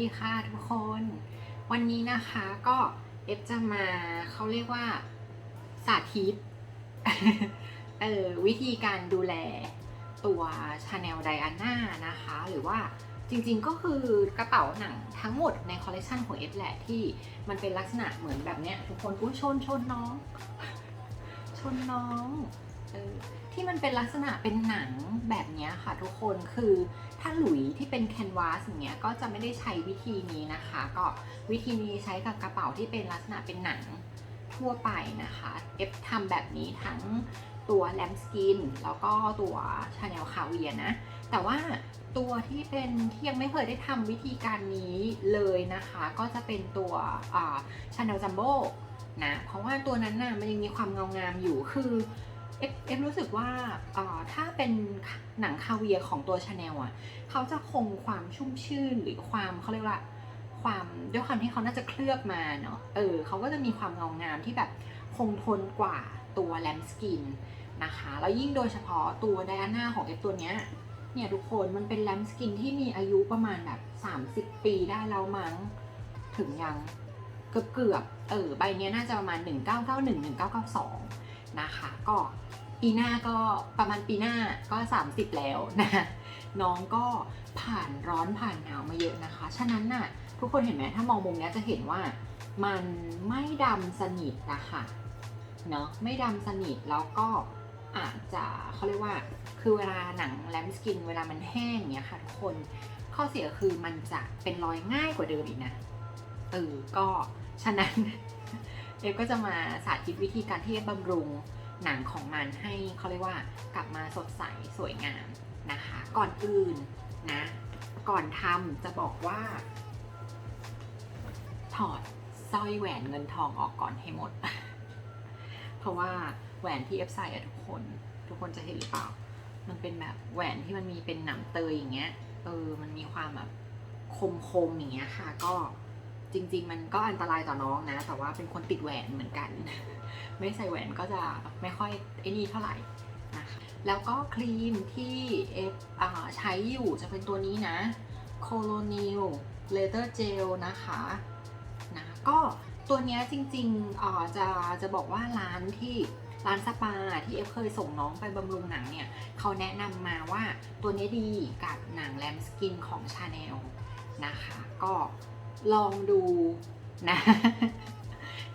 ดีค่ะทุกคน วันนี้นะคะก็เอฟจะมาเขาเรียกว่าสาธิตเออวิธีการดูแลตัว Chanel Diana นะคะ หรือว่าจริงๆก็คือกระเป๋าหนังทั้งหมดในคอลเลคชันของเอฟแหละที่มันเป็นลักษณะเหมือนแบบเนี้ยทุกคนอุ้ยชนชนน้อง ชนน้องเออ ที่มันเป็นลักษณะเป็นหนังแบบนี้ค่ะทุกคนคือถ้าหลุยที่เป็นแคนวาสอย่างเงี้ยก็จะไม่ได้ใช้วิธีนี้นะคะ ก็วิธีนี้ใช้กับกระเป๋าที่เป็นลักษณะเป็นหนังทั่วไปนะคะเอฟทำแบบนี้ทั้งตัวแลมสกินแล้วก็ตัวชาแนลคาเวียนะ แต่ว่าตัวที่เป็นที่ยังไม่เคยได้ทำวิธีการนี้เลยนะคะ ก็จะเป็นตัวชาแนลจัมโบ้นะเพราะว่าตัวนั้นน่ะมันยังมีความเงางามอยู่คือ เอฟเอฟรู้สึกว่าถ้าเป็นหนังคาเวียของตัวชาแนลอะเขาจะคงความชุ่มชื่นหรือความเขาเรียกว่าความด้วยความที่เขาน่าจะเคลือบมาเนาะเออเขาก็จะมีความเงางามที่แบบคงทนกว่าตัวแลมสกินนะคะแล้วยิ่งโดยเฉพาะตัวไดอาน่าของเอฟตัวเนี้ยเนี่ยทุกคนมันเป็นแลมสกินที่มีอายุประมาณแบบ 30 ปีได้แล้วมั้งถึงยังเกือบเกือบเออใบเนี้ยน่าจะประมาณ 1991 1992 นะคะ ก็ปีหน้าก็ประมาณปีหน้าก็ 30 แล้วนะน้องก็ผ่านร้อนผ่านหนาวมาเยอะนะคะ ฉะนั้นน่ะทุกคนเห็นไหมถ้ามองมุมนี้จะเห็นว่ามันไม่ดำสนิทนะคะเนาะไม่ดำสนิทแล้วก็อาจจะเขาเรียกว่า คือเวลาหนังแลมสกินเวลามันแห้งเนี่ยค่ะทุกคนข้อเสียคือมันจะเป็นรอยง่ายกว่าเดิมอีกนะเออก็ฉะนั้น เอฟก็จะมาสาธิตวิธีการที่บำรุงหนังของมันให้เขาเรียกว่ากลับมาสดใสสวยงามนะคะ ก่อนอื่นนะ ก่อนทำจะบอกว่า ถอดสร้อยแหวนเงินทองออกก่อนให้หมด เพราะว่าแหวนที่เอฟใส่อะทุกคน ทุกคนจะเห็นหรือเปล่า มันเป็นแบบแหวนที่มันมีเป็นหนังเตยอย่างเงี้ย เออ มันมีความแบบคมๆอย่างเงี้ยค่ะ ก็ จริง ๆ มันก็อันตรายต่อน้องนะ แต่ว่าเป็นคนติดแหวนเหมือนกัน ไม่ใส่แหวนก็จะไม่ค่อยไอ้นี่เท่าไหร่นะคะแล้วก็ครีมที่เอฟใช้อยู่จะเป็นตัวนี้นะ Colonial Leather Gel นะคะนะก็ตัวนี้จริงๆอ่อจะจะบอกว่าร้านที่ร้านสปาที่เอฟเคยส่งน้องไปบำรุงหนังเนี่ยเขาแนะนำมาว่าตัวนี้ดีกับหนังแลมสกินของชาแนลนะคะ ก็ ลองดูนะ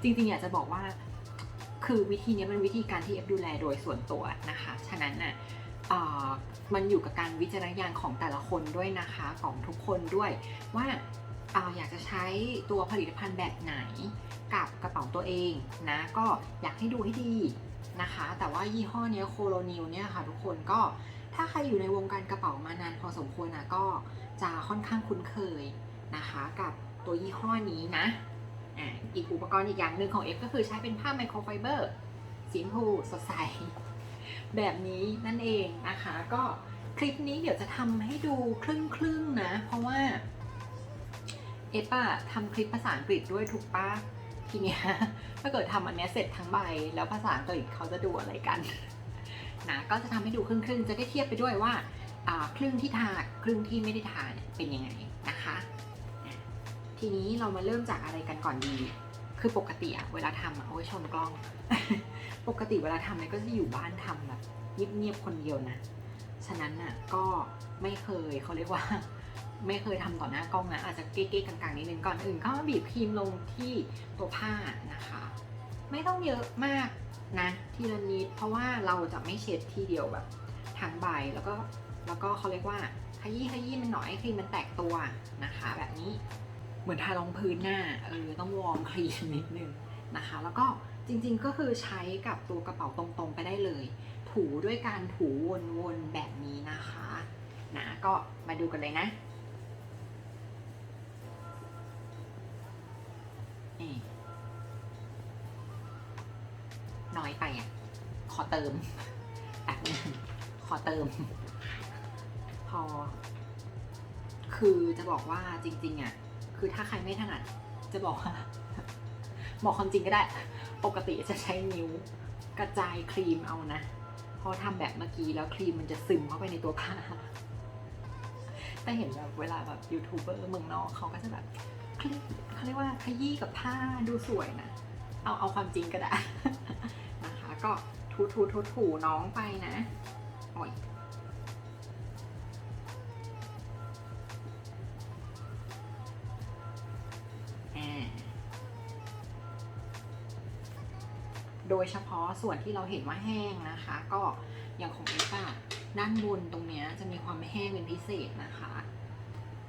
จริงๆ อยากจะบอกว่า คือวิธีนี้เป็นวิธีการที่เอฟดูแลโดยส่วนตัวนะคะ ฉะนั้นน่ะเอ่อมันอยู่กับการวิจารณญาณของแต่ละคนด้วยนะคะของทุกคนด้วยว่าเอออยากจะใช้ตัวผลิตภัณฑ์แบบไหนกับกระเป๋าตัวเองนะก็อยากให้ดูให้ดีนะคะ แต่ว่ายี่ห้อเนี้โคโลนิวเนี่ยค่ะทุกคนก็ถ้าใครอยู่ในวงการกระเป๋ามานานพอสมควรนะก็จะค่อนข้างคุ้นเคยนะคะกับ ตัวยี่ห้อนี้นะอะอีกอุปกรณ์อีกอย่างหนึ่งของ F ก็คือใช้เป็นผ้าไมโครไฟเบอร์สีชมพูสดใสแบบนี้นั่นเองนะคะ ก็คลิปนี้เดี๋ยวจะทำให้ดูครึ่งครึ่งๆนะ เพราะว่าเอฟอะทำคลิปภาษาอังกฤษด้วยถูกปะทีเนี้ยถ้าเกิดทำอันเนี้ยเสร็จทั้งใบ แล้วภาษาอังกฤษเขาจะดูอะไรกันนะก็จะทำให้ดูครึ่งๆจะได้เทียบไปด้วยว่าครึ่งที่ทาครึ่งที่ไม่ได้ทาเนี่ยเป็นยังไงนะคะ ทีนี้เรามาเริ่มจากอะไรกันก่อนดี คือปกติอะเวลาทำอะโอ้ยชนกล้อง ปกติเวลาทำเนี่ยก็จะอยู่บ้านทำแบบเงียบๆคนเดียวนะ ฉะนั้นน่ะก็ไม่เคยเขาเรียกว่า ไม่เคยทำต่อหน้ากล้องนะอาจจะเก๊ๆกลางๆนิดนึงก่อนอื่นก็บีบครีมลงที่ตัวผ้านะคะ ไม่ต้องเยอะมากนะทีละนิดเพราะว่าเราจะไม่เช็ดทีเดียวแบบทั้งใบแล้วก็แล้วก็เขาเรียกว่าขยี้ขยี้มันหน่อยให้ครีมมันแตกตัวนะคะ แบบนี้ เหมือนทารองพื้นหน้าเออต้องวอร์มครีมนิดนึงนะคะ แล้วก็จริงๆก็คือใช้กับตัวกระเป๋าตรงๆไปได้เลย ถูด้วยการถูวนๆแบบนี้นะคะนะก็มาดูกันเลยนะนี่น้อยไปอะ ขอเติมแป๊บนึงขอเติม พอ คือจะบอกว่าจริง ๆ อะ คือถ้าใครไม่ถนัดจะบอกว่าบอกความจริงก็ได้ ปกติจะใช้นิ้วกระจายครีมเอานะพอทำแบบเมื่อกี้แล้วครีมมันจะซึมเข้าไปในตัวผ้าแต่เห็นแบบเวลาแบบยูทูบเบอร์เมืองนอกเขาก็จะแบบเขาเรียกเขาเรียกว่าขยี้กับผ้าดูสวยนะ เอาเอาความจริงก็ได้นะคะ ก็ถูถูถูถูน้องไปนะโอ้ย โดยเฉพาะส่วนที่เราเห็นว่าแห้งนะคะ ก็อย่างของเอป้าด้านบนตรงเนี้ยจะมีความแห้งเป็นพิเศษนะคะ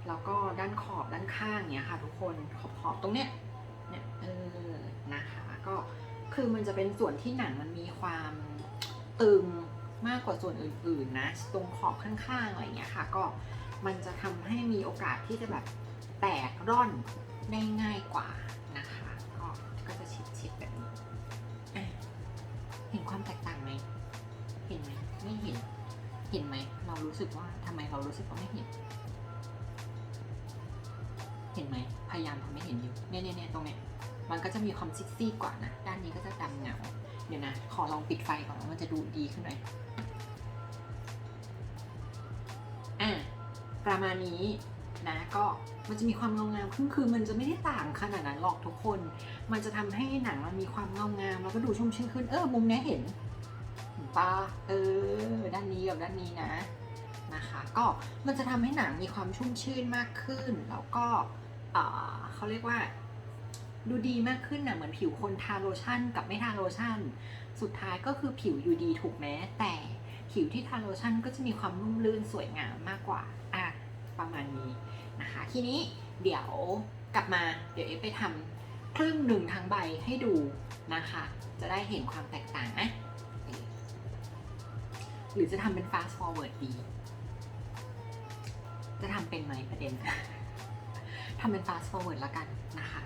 แล้วก็ด้านขอบด้านข้างเนี้ยค่ะ ทุกคนขอบขอบตรงเนี้ยเนี่ยเออนะคะก็คือมันจะเป็นส่วนที่หนังมันมีความตึงมากกว่าส่วนอื่นๆนะตรงขอบข้างๆอะไรเงี้ยค่ะ ก็มันจะทำให้มีโอกาสที่จะแบบแตกร่อนได้ง่ายกว่า ไม่เห็น เห็นไหม เรารู้สึกว่าทำไมเรารู้สึกว่าไม่เห็น เห็นไหม พยายามทำให้เห็นอยู่เนี่ยเนี่ยเนี่ยตรงเนี้ย มันก็จะมีความซิกซี่กว่านะ ด้านนี้ก็จะดำเงา เดี๋ยวนะ ขอลองปิดไฟก่อนมันจะดูดีขึ้นหน่อยอะประมาณนี้นะก็มันจะมีความเงางามขึ้นคือมันจะไม่ได้ต่างขนาดนั้นหรอกทุกคน มันจะทำให้หนังมันมีความเงางามแล้วก็ดูชุ่มชื่นขึ้น เออ มุมนี้เห็น ปะเออ ด้านนี้กับด้านนี้นะนะคะ ก็มันจะทำให้หนังมีความชุ่มชื่นมากขึ้น แล้วก็เออเขาเรียกว่า ดูดีมากขึ้นนะเหมือนผิวคนทาโลชั่น กับไม่ทาโลชั่น สุดท้ายก็คือผิวอยู่ดีถูกไหมแต่ผิวที่ทาโลชั่นก็จะมีความนุ่มลื่นสวยงามมากกว่าอะประมาณนี้นะคะ ทีนี้เดี๋ยวกลับมาเดี๋ยวเอฟไปทำครึ่งหนึ่งทั้งใบให้ดูนะคะ จะได้เห็นความแตกต่างนะ หรือจะทำเป็น fast forward ดี จะทำเป็นไหมประเด็นทำเป็น fast forward แล้วกันนะคะ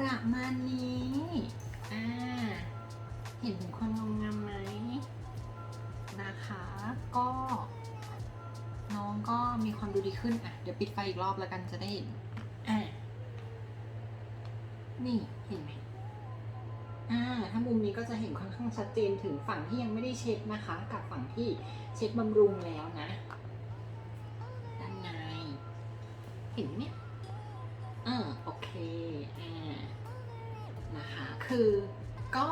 ประมาณนี้ อ่า เห็นถึงความงามงามไหมนะคะ ก็ น้องก็มีความดูดีขึ้น อะ เดี๋ยวปิดไฟอีกรอบแล้วกันจะได้เห็น อะนี่เห็นไหมอ่า ถ้ามุมนี้ก็จะเห็นค่อนข้างชัดเจนถึงฝั่งที่ยังไม่ได้เช็ดนะคะ กับฝั่งที่เช็ดบำรุงแล้วนะ ด้านใน เห็นไหมเนี่ยอ่าโอเคอ่า คือก็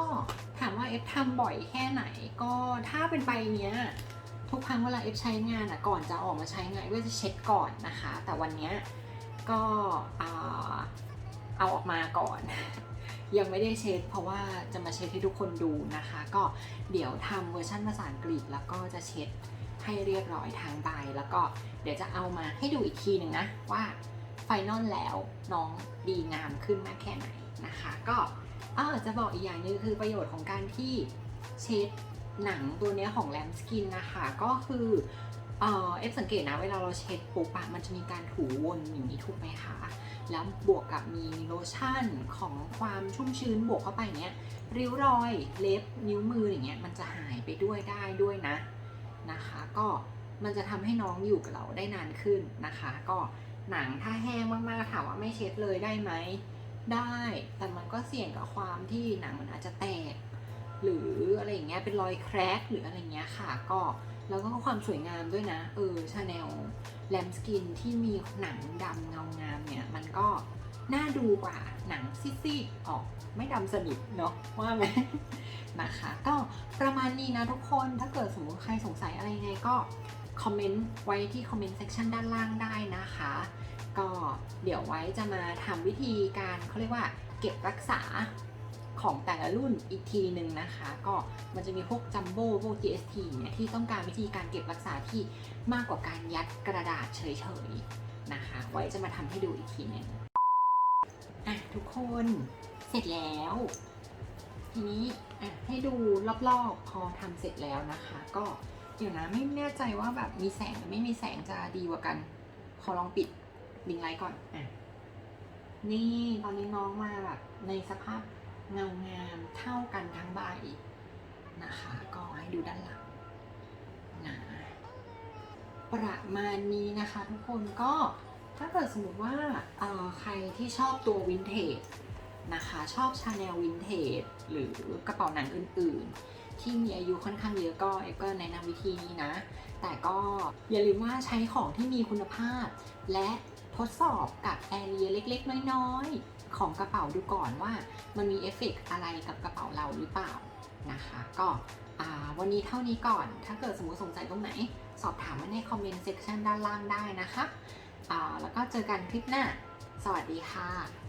ถามว่าเอฟทำบ่อยแค่ไหน ก็ถ้าเป็นใบเนี้ยทุกครั้งเวลาเอฟใช้งานอะก่อนจะออกมาใช้งานก็จะเช็ดก่อนนะคะ แต่วันเนี้ยก็เอาออกมาก่อน ยังไม่ได้เช็ดเพราะว่าจะมาเช็ดให้ทุกคนดูนะคะ ก็เดี๋ยวทำเวอร์ชันภาษาอังกฤษแล้วก็จะเช็ดให้เรียบร้อยทางใบแล้วก็เดี๋ยวจะเอามาให้ดูอีกทีหนึ่งนะว่าไฟนอลแล้วน้องดีงามขึ้นมากแค่ไหนนะคะ ก็ ออจะบอกอีกอย่างหนึ่งคือประโยชน์ของการที่เช็ดหนังตัวนี้ของแลมสกินนะคะ ก็คือเออเอฟสังเกตนะเวลาเราเช็ดปุ๊บอะมันจะมีการถูวนอย่างนี้ถูกไหมคะ แล้วบวกกับมีโลชั่นของความชุ่มชื้นบวกเข้าไปเนี้ยริ้วรอยเล็บนิ้วมืออย่างเงี้ยมันจะหายไปด้วยได้ด้วยนะนะคะ ก็มันจะทำให้น้องอยู่กับเราได้นานขึ้นนะคะ ก็หนังถ้าแห้งมากๆถามว่าไม่เช็ดเลยได้ไหม ได้ แต่มันก็เสี่ยงกับความที่หนังมันอาจจะแตก หรืออะไรอย่างเงี้ยเป็นรอยแครกหรืออะไรเงี้ยค่ะก็แล้วก็ความสวยงามด้วยนะ เออชาแนลแลมสกินที่มีหนังดำเงางามเนี่ย มันก็น่าดูกว่าหนังซีดๆออกไม่ดำสนิทเนาะว่าไหมนะคะ ก็ประมาณนี้นะทุกคนถ้าเกิดสมมติใครสงสัยอะไรไงก็ คอมเมนต์ไว้ที่คอมเมนต์เซ c ชันด้านล่างได้นะคะ ก็เดี๋ยวไว้จะมาทำวิธีการเขาเรียกว่าเก็บรักษาของแต่ละรุ่นอีกทีหนึ่งนะคะ ก็มันจะมีพวกจัมโบ้พวก GST เนี่ยที่ต้องการวิธีการเก็บรักษาที่มากกว่าการยัดกระดาษเฉยๆนะคะ ไว้จะมาทำให้ดูอีกทีหนึงอะทุกคนเสร็จแล้ว ทีนี้อะให้ดูรอบๆพอทำเสร็จแล้วนะคะ ก็เดี๋ยวนะไม่แน่ใจว่าแบบมีแสงหรือไม่มีแสงจะดีกว่ากัน ขอลองปิด ลิงไลท์ก่อนอะนี่ตอนนี้น้องมาแบบในสภาพเงางามเท่ากันทั้งใบนะคะ ก็ให้ดูด้านหลังนะประมาณนี้นะคะทุกคนก็ถ้าเกิดสมมติว่าเอ่อใครที่ชอบตัววินเทจนะคะชอบชาแนลวินเทจหรือกระเป๋าหนังอื่นๆ ที่มีอายุค่อนข้างเยอะก็เอฟก็แนะนำวิธีนี้นะ แต่ก็อย่าลืมว่าใช้ของที่มีคุณภาพ และ ทดสอบกับแอเรียเล็กๆ น้อยๆ ของกระเป๋าดูก่อนว่ามันมีเอฟเฟกต์อะไรกับกระเป๋าเราหรือเปล่านะคะ ก็วันนี้เท่านี้ก่อน ถ้าเกิดสมมติสงสัยตรงไหน สอบถามมาในคอมเมนต์เซกชันด้านล่างได้นะคะ แล้วก็เจอกันคลิปหน้า สวัสดีค่ะ